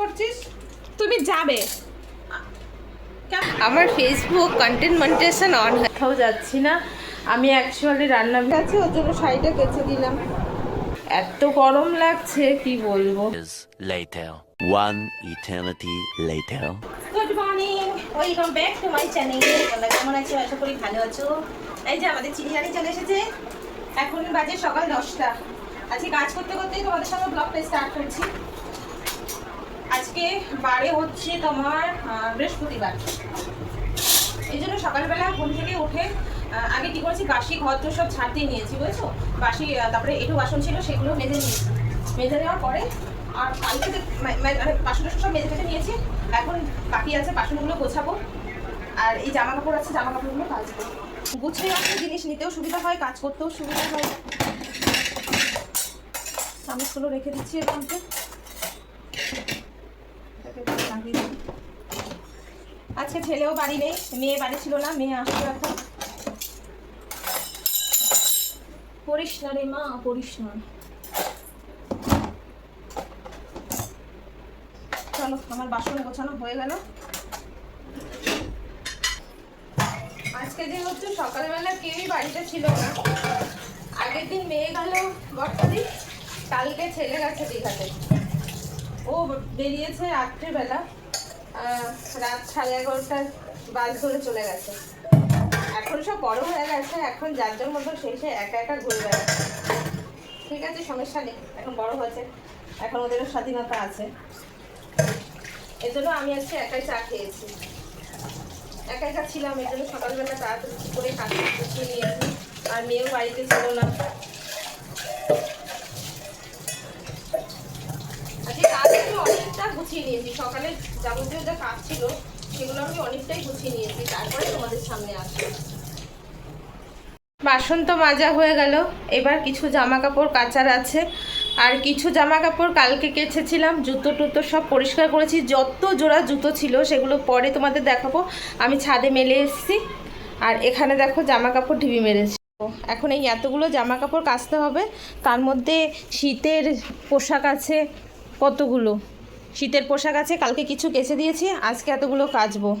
করছিস? তুমি যাবে। আমার ফেসবুক কন্টেন্ট মনিটেশন অন হয়। কোথাও যাচ্ছি না। আমি অ্যাকচুয়ালি রান্না আছে ওর জন্য শাড়িটা কেচে দিলাম। এত গরম লাগছে কি বলব. One eternity later. Good morning welcome back to my channel তোমরা কেমন আছো? আশা করি ভালো আছো। এই যে আমাদের চিড়িয়ানি চলে এসেছে। এখন বাজে সকাল দশটা। আজকে কাজ করতে করতেই তোমাদের সঙ্গে ব্লগটা স্টার্ট করছি। আজকে বারে হচ্ছে তোমার বৃহস্পতিবার। এই জন্য সকালবেলা ঘুম থেকে উঠে আগে কি করেছি, বাসি ঘর তো সব ছাড়তেই নিয়েছি, বুঝেছ? বাসি তারপরে একটু বাসন ছিল, সেগুলো মেজে নিয়েছি। মেজে নেওয়ার পরে আর কালকে মানে বাসন সব মেজে মেজে নিয়েছি। এখন বাকি আছে বাসনগুলো গোছাবো। আর এই জামা কাপড় আছে জামা কাপড়গুলো কাচবো গুছিয়ে রাখলে জিনিস নিতেও সুবিধা হয়, কাজ করতেও সুবিধা হয়। চামচগুলো রেখে দিচ্ছি এর মধ্যে এটাকে একটু লাগিয়ে দিই। আজকে ছেলেও বাড়ি নেই, মেয়ে বাড়ি ছিল না, মেয়ে আসবে এখন। পড়িস না রে মা পড়িস না। চলো, আমার বাসন গোছানো হয়ে গেল। আজকে দিন হচ্ছে সকালবেলা কেউই বাড়িতে ছিল না। আগের দিন মেয়ে গেল বটকালি কালকে ছেলে গেছে দীঘাতে। ও বেরিয়েছে রাত্রেবেলা। রাত সাড়ে এগারোটার বাস ধরে চলে গেছে। এখন সব বড় হয়ে গেছে, এখন যার জন্য মতো সে একা একা ঘুরে বেড়াচ্ছে। ঠিক আছে, সমস্যা নেই, এখন বড় হয়েছে। এখন ওদেরও স্বাধীনতা আছে। এর জন্য আমি আজকে একাই চা খেয়েছি। একা একা ছিলাম, এর জন্য সকালবেলা তাড়াতাড়ি করে কাজ গুছিয়ে নিয়েছি আর মেয়েও বাড়িতে ছিল না আজকে কাজ আমি অনেকটা গুছিয়ে নিয়েছি। সকালে যাবতীয় যা কাজ ছিল, সেগুলো আমি অনেকটাই গুছিয়ে নিয়েছি। তারপরে তোমাদের সামনে আসব। বাসন তো মাজা হয়ে গেল। এবার কিছু জামা কাপড় কাচার আছে। আর কিছু জামা কাপড় কালকে কেচেছিলাম। জুতো টুতো সব পরিষ্কার করেছি। যত জোড়া জুতো ছিল, সেগুলো পরে তোমাদের দেখাবো। আমি ছাদে মেলে এসেছি। আর এখানে দেখো জামা কাপড় ঢিবি মেরেছি। এখন এই এতগুলো জামা কাপড় কাচতে হবে। তার মধ্যে শীতের পোশাক আছে কতগুলো? শীতের পোশাক আছে, কালকে কিছু কেচে দিয়েছি, আজকে এতগুলো কাচবো।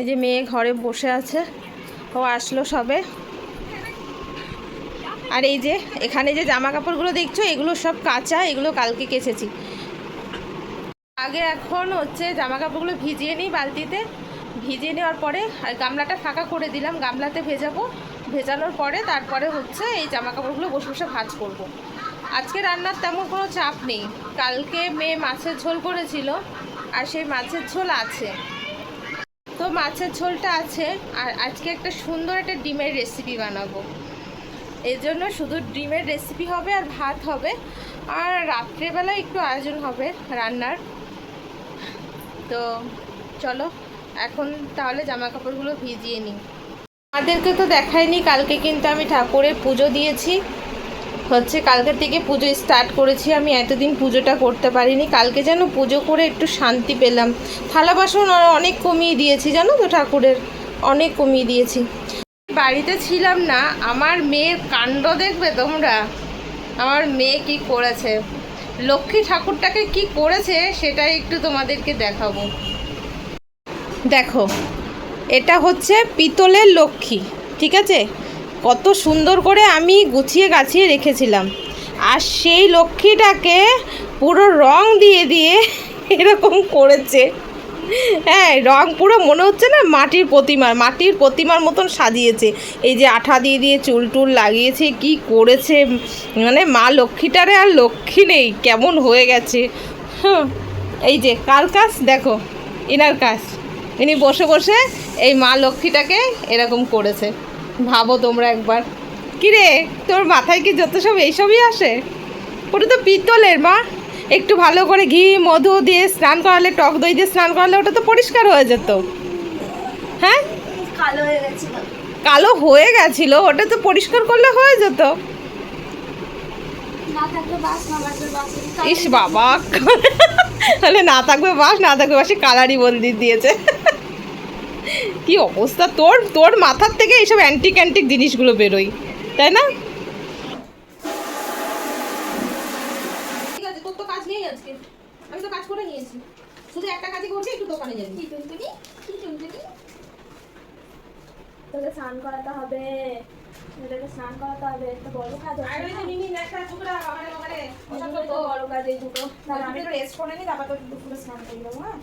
এই যে মেয়ে ঘরে বসে আছে, ও আসলো সবে। আর এই যে, এখানে যে জামা কাপড়গুলো দেখছ, এগুলো সব কাঁচা, এগুলো কালকে কেচেছি। আগে এখন হচ্ছে জামা কাপড়গুলো ভিজিয়ে নিই বালতিতে। ভিজিয়ে নেওয়ার পরে, আর গামলাটা ফাঁকা করে দিলাম, গামলাতে ভেজাবো। ভেজানোর পরে তারপরে হচ্ছে এই জামা কাপড়গুলো বসে বসে ভাজ করব। আজকে রান্নার তেমন কোনো চাপ নেই। কালকে মেয়ে মাছের ঝোল করেছিল, আর সেই মাছের ঝোল আছে। তো মাছের ঝোলটা আছে, আর আজকে একটা সুন্দর একটা ডিমের রেসিপি বানাবো। এর জন্য শুধু ডিমের রেসিপি হবে আর ভাত হবে, আর রাত্রেবেলা একটু আয়োজন হবে রান্নার। তো চলো, এখন তাহলে জামা কাপড়গুলো ভিজিয়ে নিই। আমাদেরকে তো দেখায়নি, কালকে কিন্তু আমি ঠাকুরের পুজো দিয়েছি। হচ্ছে কালকের থেকে পুজো স্টার্ট করেছি। আমি এতদিন পুজোটা করতে পারিনি। কালকে যেন পুজো করে একটু শান্তি পেলাম। থালা বাসন অনেক কমিয়ে দিয়েছি, জানো তো ঠাকুরের? অনেক কমিয়ে দিয়েছি। বাড়িতে ছিলাম না, আমার মেয়ের কাণ্ড দেখবে তোমরা? আমার মেয়ে কি করেছে? লক্ষ্মী ঠাকুরটাকে কি করেছে সেটাই একটু তোমাদেরকে দেখাবো। দেখো, এটা হচ্ছে পিতলের লক্ষ্মী, ঠিক আছে? কত সুন্দর করে আমি গুছিয়ে গাছিয়ে রেখেছিলাম। আর সেই লক্ষ্মীটাকে পুরো রং দিয়ে দিয়ে এরকম করেছে। হ্যাঁ রং পুরো মনে হচ্ছে না মাটির প্রতিমা মাটির প্রতিমার মতন সাজিয়েছে। এই যে আঠা দিয়ে দিয়ে চুল টুল লাগিয়েছে কি করেছে মানে মা লক্ষ্মীটারে আর লক্ষ্মী নেই কেমন হয়ে গেছে। হুম, এই যে কার কাজ? দেখো ইনার কাজ। ইনি বসে বসে এই মা লক্ষ্মীটাকে এরকম করেছে। ভাবো তোমরা একবার। কিরে তোর মাথায় কি যত সব এইসবই আসে? ওটা তো পিতলের মা। একটু ভালো করে ঘি মধু দিয়ে স্নান করালে টক দই দিয়ে স্নান করালে ওটা তো পরিষ্কার হয়ে যেত। হ্যাঁ? কালো হয়ে গেছিল। কালো হয়ে গেছিল ওটা তো পরিষ্কার করলে হয়ে যেত। ইস বাবা। তাহলে না থাকবে বাস না থাকবে বাসে কালারই বন্দি দিয়েছে। কি অবস্থা? তোর তোর মাথার থেকে এইসব অ্যান্টিক অ্যান্টিক জিনিসগুলো বেরোয় তাই না? ঠিক আছে তোর তো কাজ নেই আজকে। আমি তো কাজ করে নিয়েছি। শুধু একটা কাজই করছি একটু দোকানে যাবি। কি টুনটুনি কি টুনটুনি তোকে স্নান করাতে হবে। তোকে স্নান করাতে হবে একটা বড় কাজ আর ওই মিমি একটা টুকরা ওসব তো তো বড় কাজ এই দুটো আমি একটু রেস্ট করে নি তারপর তো দুপুরে স্নান করে দেবো হ্যাঁ?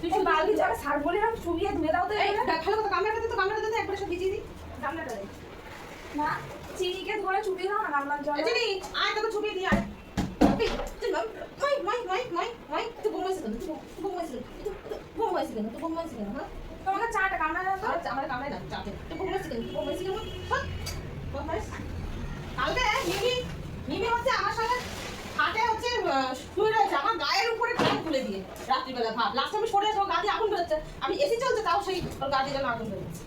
তুই শুধু বালতি যাবে সার বলে রাখ চুবিয়ে ধুয়ে দাও তো এই। ভালো কথা গামলাটা তো গামলাটা দে তো একবার সব ভিজিয়ে দিই। গামলাটা দে। না চিনিকে ধরে চুবিয়ে দাও না গামলার জল। চিনি আয় তোকে ছবি দিয়ে আয়। তোমাকে চাটা গামলা দাও তো। আমার কামড়ে না চাতে তুই বোমাইছিস কেন? তুই বোমাইছিস কেন? হ্যাঁ? কালকে মিমি মিমি হচ্ছে আমার সাথে। খাটে হচ্ছে আহ, শুয়ে রয়েছে আমার গায়ের উপরে ফ্যান খুলে দিয়ে রাত্রিবেলা ভাব। লাস্ট আমি সরে আসব গাড়ি আগুন বেরোচ্ছে। আমি এসি চলছে তাও সেই ওর গাড়ি যেন আগুন বেরোচ্ছে।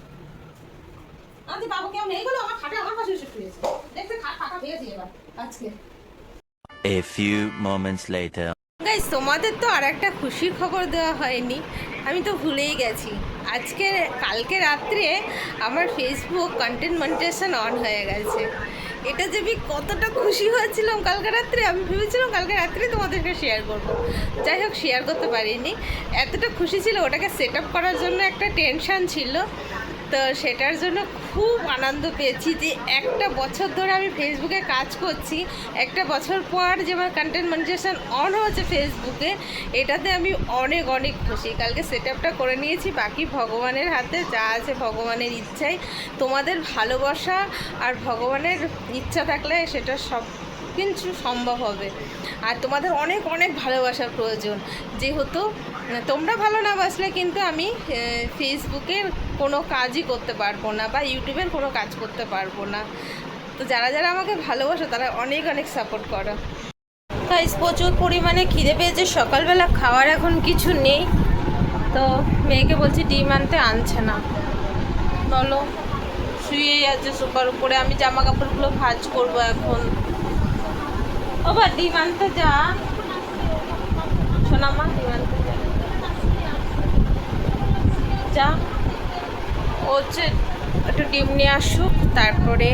আমি বাবু কেউ নেই বলে আমার খাটে আমার পাশে এসে শুয়েছে। দেখতে খাট ফাঁকা পেয়েছি এবার আজকে। A few moments later. Guys তোমাদের তো আর একটা খুশির খবর দেওয়া হয়নি। আমি তো ভুলেই গেছি। আজকে, কালকে রাত্রে আমার ফেসবুক কন্টেন্ট মনিটেশন অন হয়ে গেছে। এটা যে আমি কতটা খুশি হয়েছিলাম কালকে রাত্রে, আমি ভেবেছিলাম কালকে রাত্রে তোমাদেরকে শেয়ার করব। যাই হোক শেয়ার করতে পারিনি। এতটা খুশি ছিল, ওটাকে সেট আপ করার জন্য একটা টেনশান ছিল। তো সেটার জন্য খুব আনন্দ পেয়েছি যে একটা বছর ধরে আমি ফেসবুকে কাজ করছি। একটা বছর পর যে আমার কন্টেন্ট মনিটেশন অন হয়েছে ফেসবুকে এটাতে আমি অনেক অনেক খুশি। কালকে সেট করে নিয়েছি। বাকি ভগবানের হাতে যা আছে ভগবানের ইচ্ছাই। তোমাদের ভালোবাসা আর ভগবানের ইচ্ছা থাকলে সেটা সব কিছু সম্ভব হবে। আর তোমাদের অনেক অনেক ভালোবাসার প্রয়োজন। যেহেতু তোমরা ভালো না বাসলে কিন্তু আমি ফেসবুকের কোনো কাজই করতে পারব না বা ইউটিউবের কোনো কাজ করতে পারব না। তো যারা যারা আমাকে ভালোবাসো, তারা অনেক অনেক সাপোর্ট করো। তাই প্রচুর পরিমাণে খিদে পেয়েছে, সকালবেলা খাওয়ার এখন কিছু নেই। তো মেয়েকে বলছি ডিম আনতে আনছে না। বলো, শুয়েই আছে সোফার উপরে, আমি জামা কাপড়গুলো ভাজ করব এখন। ও বা, ডিম আনতে যা। সোনামা, ডিম আনতে যা। যা। হচ্ছে একটু ডিম নিয়ে আসুক, তারপরে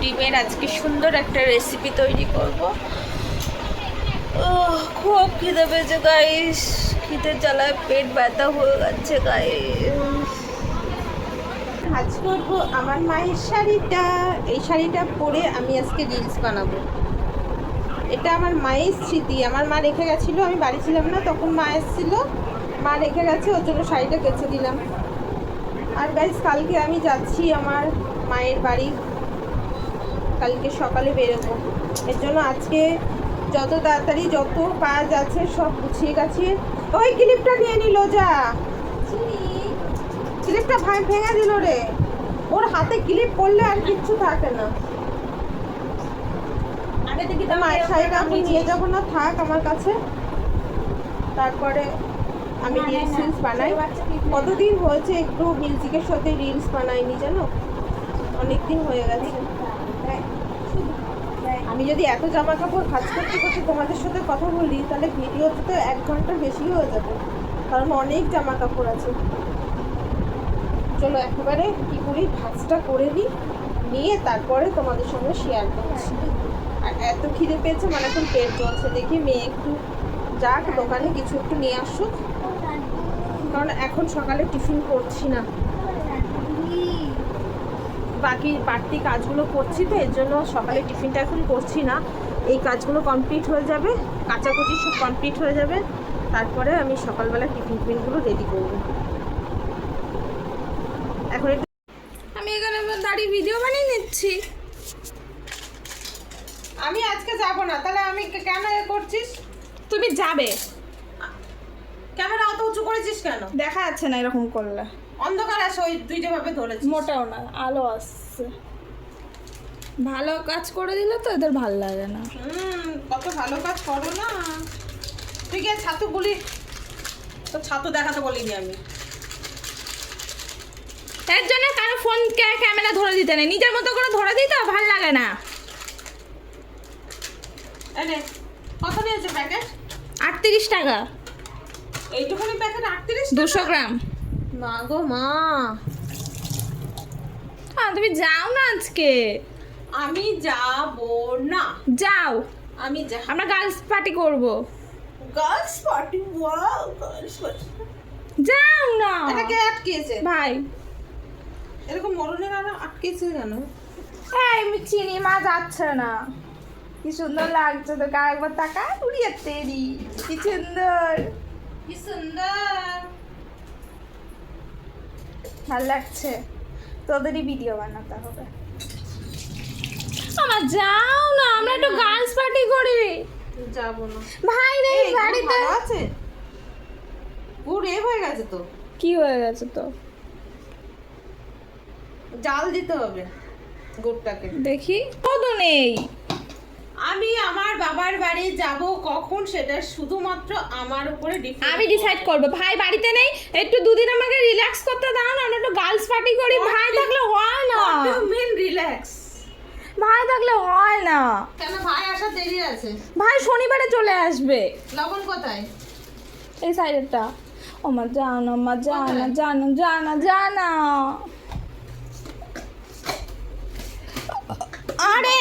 ডিমের আজকে সুন্দর একটা রেসিপি তৈরি করব। খুব খিদে পেয়েছে গাইস খিদের জ্বালায় পেট ব্যথা হয়ে যাচ্ছে গাইস কাজ করব আমার মায়ের শাড়িটা। এই শাড়িটা পরে আমি আজকে রিলস বানাবো। এটা আমার মায়ের স্মৃতি। আমার মা রেখে গেছিল, আমি বাড়ি ছিলাম না, তখন মা এসেছিল। মা রেখে গেছে, ওর জন্য শাড়িটা কেচে দিলাম। আর গাইস কালকে আমি যাচ্ছি আমার মায়ের বাড়ি। কালকে সকালে বেরোবো। এর জন্য আজকে যত তাড়াতাড়ি যত কাজ আছে সব গুছিয়ে গাছিয়ে ওই ক্লিপটা নিয়ে নিল যা। ক্লিপটা ভাই ভেঙে দিল রে। ওর হাতে ক্লিপ পড়লে আর কিচ্ছু থাকে না। মায়ের শাড়িটা আমি নিয়ে যাব না থাক আমার কাছে। তারপরে আমি রিলস বানাই। কতদিন হয়েছে একটু মিউজিকের সাথে রিলস বানাইনি জানো? অনেক দিন হয়ে গেছে। আমি যদি এত জামা কাপড় ভাজ করতে করতে তোমাদের সাথে কথা বলি, তাহলে ভিডিওতে তো এক ঘণ্টার বেশি হয়ে যাবে। কারণ অনেক জামা কাপড় আছে। চলো একেবারে কি করি ভাজটা করে নিই, নিয়ে তারপরে তোমাদের সঙ্গে শেয়ার করছি। আর এত খিদে পেয়েছে মানে এখন পেট চলছে দেখি মেয়ে একটু যাক, দোকানে কিছু একটু নিয়ে আসুক। কারণ এখন সকালে টিফিন করছি না। বাকি বাড়তি কাজগুলো করছি তো এর জন্য সকালে টিফিনটা এখন করছি না। এই কাজগুলো কমপ্লিট হয়ে যাবে কাচাকুচি সব কমপ্লিট হয়ে যাবে। তারপরে আমি সকালবেলা টিফিন টিফিনগুলো রেডি করব। এখন একটু আমি এখানে দাঁড়িয়ে ভিডিও বানিয়ে নিচ্ছি। আমি আজকে যাব না তাহলে আমি কেন করছিস? তুমি যাবে। ক্যামেরা অত উঁচু করেছিস কেন? দেখা যাচ্ছে না এরকম করলে। অন্ধকার আসে ওই দুইটা ভাবে ধরেছিস। মোটাও না আলো আসছে। ভালো কাজ করে দিলে তো এদের ভালো লাগে না। হুম কত ভালো কাজ করো না। তুই গিয়ে ছাতু বলি তো ছাতু দেখাতে বলিনি আমি। এর জন্য কারও ফোন ক্যামেরা ধরে দিতে নেই। নিজের মতো করে ধরে দিতে ভালো লাগে না কত নিয়েছে প্যাকেট? আটত্রিশ টাকা। এইটুখানি প্যাকেট আটত্রিশ দুশো গ্রাম। মা গো মা। হ্যাঁ তুমি যাও না আজকে। আমি যাব না। যাও। আমি যা আমরা গার্লস পার্টি করব। Girls party wow girls party যাও না। এটা কে আটকেছে ভাই। এরকম মরণের আর আটকেছে কেন? এই আমি চিনি মা যাচ্ছে না। কি সুন্দর লাগছে তো গা একবার তাকা উড়িয়ে তেরি কি সুন্দর। কি সুন্দর। ভালো লাগছে। তোদেরই ভিডিও বানাতে হবে। আমার যাও না আমরা একটু গার্লস পার্টি করি। যাব না। ভাই রে বাড়িতে আছে? হয়ে গেছে তো। কি হয়ে গেছে তো? জাল দিতে হবে। গোটটাকে। দেখি। কত নেই? আমি আমার বাবার বাড়ি যাব কখন সেটা শুধুমাত্র আমার উপরে আমি ডিসাইড করব। ভাই বাড়িতে নেই? একটু দুদিন আমাকে রিল্যাক্স করতে দাও না একটু গার্লস পার্টি করি। ভাই থাকলে হয় না। মেন রিল্যাক্স ভাই থাকলে হয় না। কেন ভাই আসার দেরি আছে? ভাই শনিবারে চলে আসবে। লবণ কোথায়? এই সাইডেরটা। ও মা জানো মা জানা জানো জানা জানা। আরে!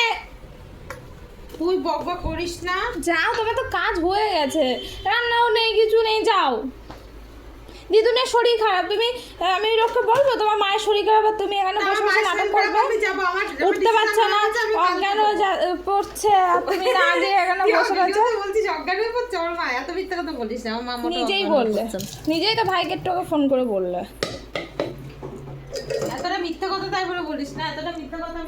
তুই বক বক করিস না। যাও তবে তো কাজ হয়ে গেছে। রান্নাও নেই কিছু নেই যাও। দিদুনের শরীর খারাপ তুমি আমি লোককে বলব? তোমার মায়ের শরীর খারাপ আর তুমি এখানে বসে বসে নাটক করবে? উঠতে পারছ না। অজ্ঞান পড়ছে আর তুমি না দিয়ে এখানে বসে রয়েছো। বলছিস অজ্ঞান হয়ে পড়ছে? আমার মা এত মিথ্যা কথা বলিস না আমার মা নিজেই বললে। নিজেই তো ভাইকে আগে ফোন করে বললে। এতটা মিথ্যা কথা তাই বলে বলিস না এতটা মিথ্যা কথা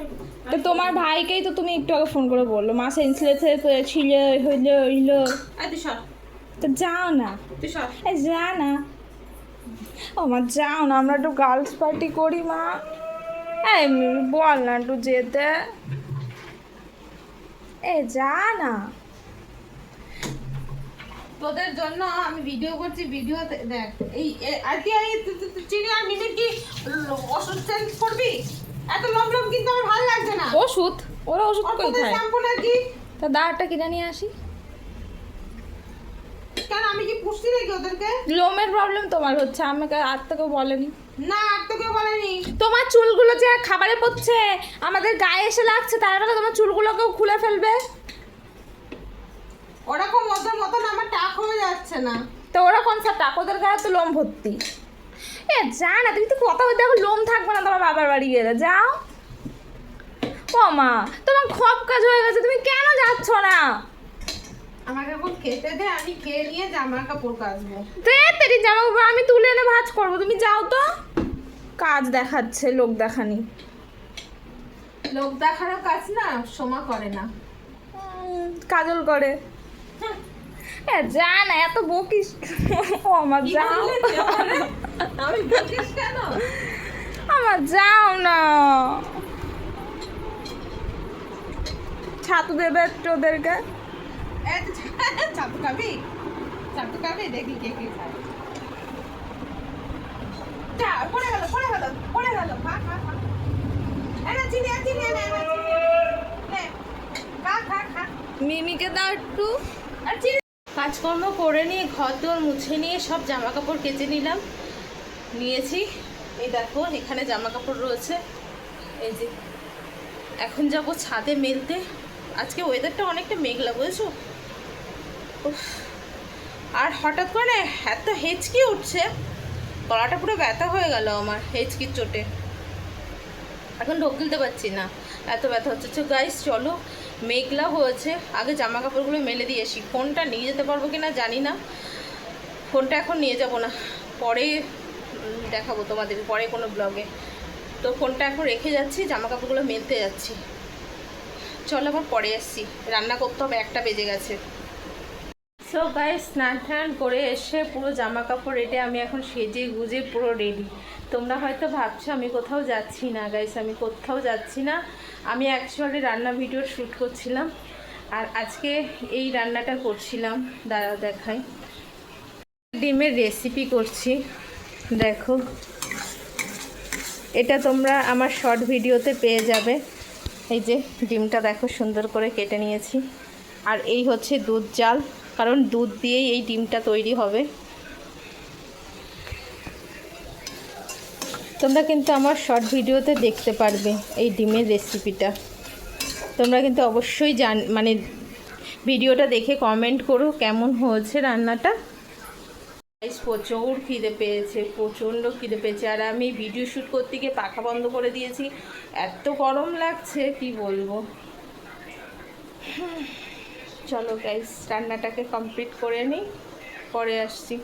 তো তোমার ভাইকেই তো তুমি একটু আগে ফোন করে বলল মা সেন্সলেস হয়ে ছিল হইল হইল তুই সর। তো যাও না। তুই সর। এ যা না। ও মা যাও না আমরা একটু গার্লস পার্টি করি মা। এই বল না একটু যেতে। এ যা না। তোদের জন্য আমি ভিডিও করছি ভিডিও দেখ এই এ- আর কি এই চিনি আর মিমির কি ওষুধ চেঞ্জ করবি? এত লম লম কিন্তু আমার ভালো লাগছে না। ওষুধ? ওরা ওষুধ আর তোদের শ্যাম্পু নাকি তা দাঁড়টা কিনে নিয়ে আসি। কেন আমি কি পুষছি নাকি ওদেরকে? লোমের প্রবলেম তোমার হচ্ছে আমাকে আর তো কেউ বলেনি। না আর তো কেউ বলেনি। তোমার চুলগুলো যে খাবারে পড়ছে আমাদের গায়ে এসে লাগছে তারপরে তোমার চুলগুলোকেও খুলে ফেলবে। ওরকম ওদের মতন আমার টাক হয়ে যাচ্ছে না। তো ওরা কোন সব টাকোদের গায়ে তো লোম ভর্তি। এ যা না তুমি তো কথা বলতে দেখো লোম থাকবে না তোমার বাবার বাড়ি গেলে যাও। ও মা তোমার খপ কাজ হয়ে গেছে তুমি কেন যাচ্ছ না? আমাকে এখন খেতে দে আমি খেয়ে নিয়ে জামা কাপড় কাচবো। দে তেরি জামা কাপড় আমি তুলে এনে ভাজ করব তুমি যাও তো। কাজ দেখাচ্ছে লোক দেখানি। লোক দেখারও কাজ না সোমা করে না। কাজল করে। যা না এত বকিস। ও আমার যাও। আমারে? আমি বকিস কেন? আমার যাও না। ছাতু দেবে একটু ওদেরকে। এই তো চাপু খাবি? চাপু খাবি? দেখি কে কে খায়। পড়ে গেল পড়ে গেল পড়ে গেল। খা খা খা। এনে চিনি চিনি এনে এনে চিনি। নে খা খা খা। মিমিকে দাও একটু। আর চিনি কাজকর্ম করে নিয়ে ঘর দোর মুছে নিয়ে সব জামা কাপড় কেচে নিলাম। নিয়েছি। এই দেখো, এখানে জামা কাপড় রয়েছে। এই যে, এখন যাব ছাদে মেলতে। আজকে ওয়েদারটা অনেকটা মেঘলা, বুঝেছ? আর হঠাৎ করে এত হেঁচকি উঠছে। গলাটা পুরো ব্যথা হয়ে গেল আমার হেঁচকির চোটে। এখন ঢোক গিলতে পারছি না। এত ব্যথা হচ্ছে। গাইস চলো মেঘলা হয়েছে। আগে জামা কাপড়গুলো মেলে দিয়ে আসি। ফোনটা নিয়ে যেতে পারব কি না জানি না। ফোনটা এখন নিয়ে যাব না। পরে দেখাবো তোমাদের পরে কোনো ব্লগে তো ফোনটা এখন রেখে যাচ্ছি জামা কাপড়গুলো মেলতে যাচ্ছি। চলো আবার পরে আসছি। রান্না করতে হবে, একটা বেজে গেছে। সো গাইস স্নান টান করে এসে পুরো জামা কাপড় রেটে আমি এখন সেজে গুজে পুরো রেডি। তোমরা হয়তো ভাবছ, আমি কোথাও যাচ্ছি না গাইস আমি কোথাও যাচ্ছি না। আমি অ্যাকচুয়ালি রান্না ভিডিও শ্যুট করছিলাম, আর আজকে এই রান্নাটা করছিলাম। দাঁড়া দেখাই। ডিমের রেসিপি করছি, দেখো। এটা তোমরা আমার শর্ট ভিডিওতে পেয়ে যাবে। এই যে, ডিমটা দেখো সুন্দর করে কেটে নিয়েছি। আর এই হচ্ছে দুধ জাল, কারণ দুধ দিয়েই এই ডিমটা তৈরি হবে। তোমরা কিন্তু আমার শর্ট ভিডিওতে দেখতে পারবে এই ডিমের রেসিপিটা তোমরা কিন্তু অবশ্যই জান মানে ভিডিওটা দেখে কমেন্ট করো কেমন হয়েছে রান্নাটা। প্রচুর খিদে পেয়েছে, প্রচণ্ড খিদে পেয়েছে। আর আমি ভিডিও শ্যুট করতে গিয়ে পাখা বন্ধ করে দিয়েছি। এত গরম লাগছে, কি বলব? চলো গাইস রান্নাটাকে কমপ্লিট করে নিই, পরে আসছি।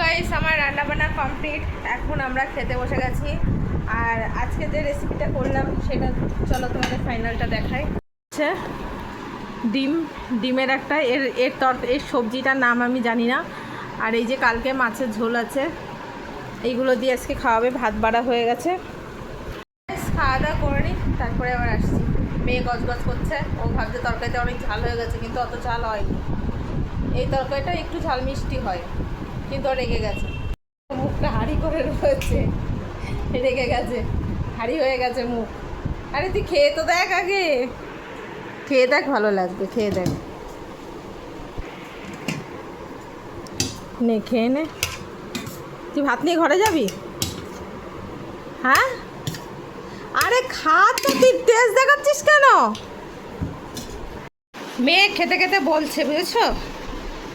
গাইস আমার রান্না বান্না কমপ্লিট এখন আমরা খেতে বসে গেছি। আর আজকে যে রেসিপিটা করলাম, সেটা চলো তোমাদের ফাইনালটা দেখাই। আচ্ছা ডিম, ডিমের একটা এর এর তর, এর সবজিটার নাম আমি জানি না। আর এই যে কালকে মাছের ঝোল আছে, এইগুলো দিয়ে আজকে খাওয়াবে, ভাত বাড়া হয়ে গেছে। খাওয়া দাওয়া করে নিই তারপরে আবার আসছি। মেয়ে গজগজ করছে, ও ভাবছে তরকারিতে অনেক ঝাল হয়ে গেছে, কিন্তু অত ঝাল হয়নি। এই তরকারিটা একটু ঝাল মিষ্টি হয়। কিন্তু রেগে গেছে। মুখটা হাঁড়ি করে রয়েছে। রেগে গেছে। হাঁড়ি হয়ে গেছে মুখ। আরে তুই খেয়ে তো দেখ আগে। খেয়ে দেখ ভালো লাগবে, খেয়ে দেখ। নে, খেয়ে নে। তুই ভাত নিয়ে ঘরে যাবি? হ্যাঁ? আরে খা তো, তুই টেস্ট দেখাচ্ছিস কেন? মেয়ে খেতে খেতে বলছে, বুঝেছ?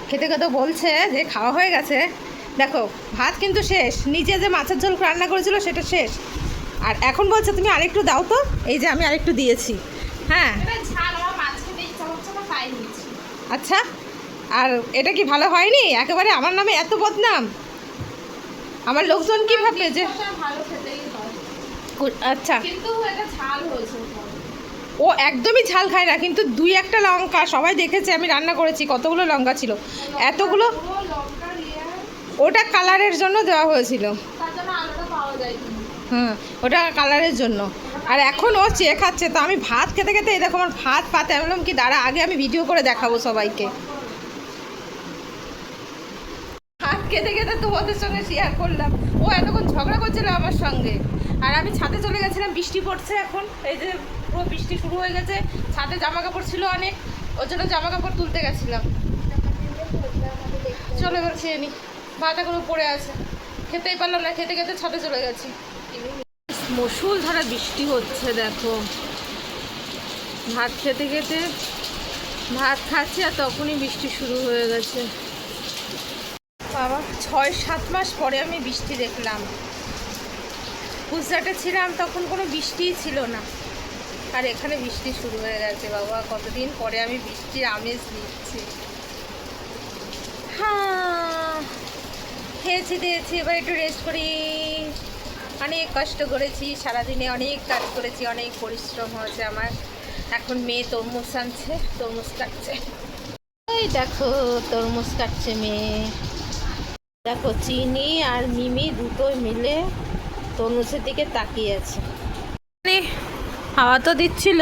খেতে খেতে বলছে যে খাওয়া হয়ে গেছে। দেখো ভাত কিন্তু শেষ। নিচে যে মাছের ঝোল রান্না করেছিল সেটা শেষ। আর এখন বলছে তুমি আরেকটু দাও তো। এই যে আমি আরেকটু দিয়েছি। হ্যাঁ। আচ্ছা। আর এটা কি ভালো হয়নি? একেবারে আমার নামে এত বদনাম। আমার লোকজন কি ভাববে যে আচ্ছা। কিন্তু এটা ঝাল হয়েছে ও একদমই ঝাল খায় না, কিন্তু দুই একটা লঙ্কা সবাই দেখেছে, আমি রান্না করেছি, কতগুলো লঙ্কা ছিল? এতগুলো? ওটা কালারের জন্য দেওয়া হয়েছিল। হুম, ওটা কালারের জন্য। আর এখন ও চেয়ে খাচ্ছে, তো আমি ভাত খেতে খেতে, এই দেখো আমার ভাত পাতে, আমি বললাম কি, দাঁড়া, আগে আমি ভিডিও করে দেখাবো সবাইকে। ভাত খেতে খেতে তোমাদের সঙ্গে শেয়ার করলাম। ও এতক্ষণ ঝগড়া করছিল আমার সঙ্গে। আর আমি ছাদে চলে গেছিলাম বৃষ্টি পড়ছে এখন। এই যে পুরো বৃষ্টি শুরু হয়ে গেছে ছাদে জামা কাপড় ছিল অনেক ওর জন্য জামা কাপড় তুলতে গেছিলাম। চলে এবার খেয়ে নি ভাত এখনও পড়ে আছে। খেতেই পারলাম না খেতে খেতে ছাদে চলে গেছি। মসুল ধরা বৃষ্টি হচ্ছে দেখো। ভাত খেতে খেতে ভাত খাচ্ছি আর তখনই বৃষ্টি শুরু হয়ে গেছে। বাবা ছয় সাত মাস পরে আমি বৃষ্টি দেখলাম। গুজরাটে ছিলাম, তখন কোনো বৃষ্টিই ছিল না। আর এখানে বৃষ্টি শুরু হয়ে গেছে, বাবা, কতদিন পরে আমি বৃষ্টির আমেজ নিচ্ছি। হ্যাঁ খেয়েছি, দিয়েছি, এবার একটু রেস্ট করি। অনেক কষ্ট করেছি, সারাদিনে অনেক কাজ করেছি, অনেক পরিশ্রম হয়েছে আমার। এখন মেয়ে তরমুজ আনছে, তরমুজ কাটছে। এই দেখো, তরমুজ কাটছে মেয়ে। দেখো, চিনি আর মিমি দুটোই মিলে তরমুজের দিকে তাকিয়ে আছে। হাওয়া তো দিচ্ছিল।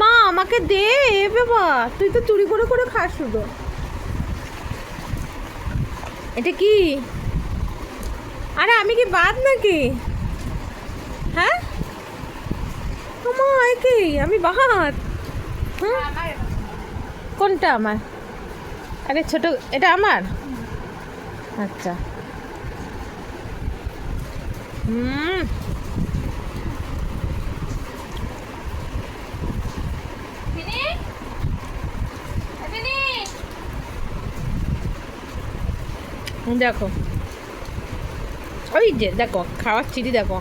মা আমাকে দে বাবা, তুই তো চুরি করে করে খাস শুধু। এটা কি? আরে, আমি কি বাদ নাকি? হ্যাঁ? মা কি? আমি বাদ হ্যাঁ কোনটা আমার? আরে, ছোট, এটা আমার? আচ্ছা। হুম। দেখো। ওই যে দেখো খাওয়ার চিড়ি দেখো।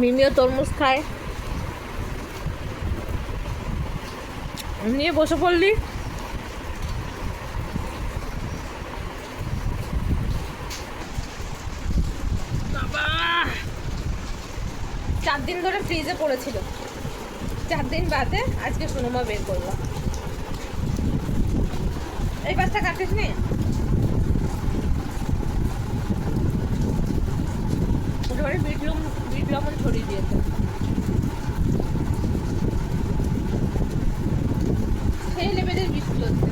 মিমিও তরমুজ খায়। নিয়ে বসে পড়লি বাবা চার দিন ধরে ফ্রিজে পড়েছিল। চার দিন বাদে আজকে সুনমা বের করল। এই পাঁচটা কাটিস নি? এবারে বিট লবণ বিট ছড়িয়ে দিয়েছে। সেই লেভেলের বৃষ্টি হচ্ছে।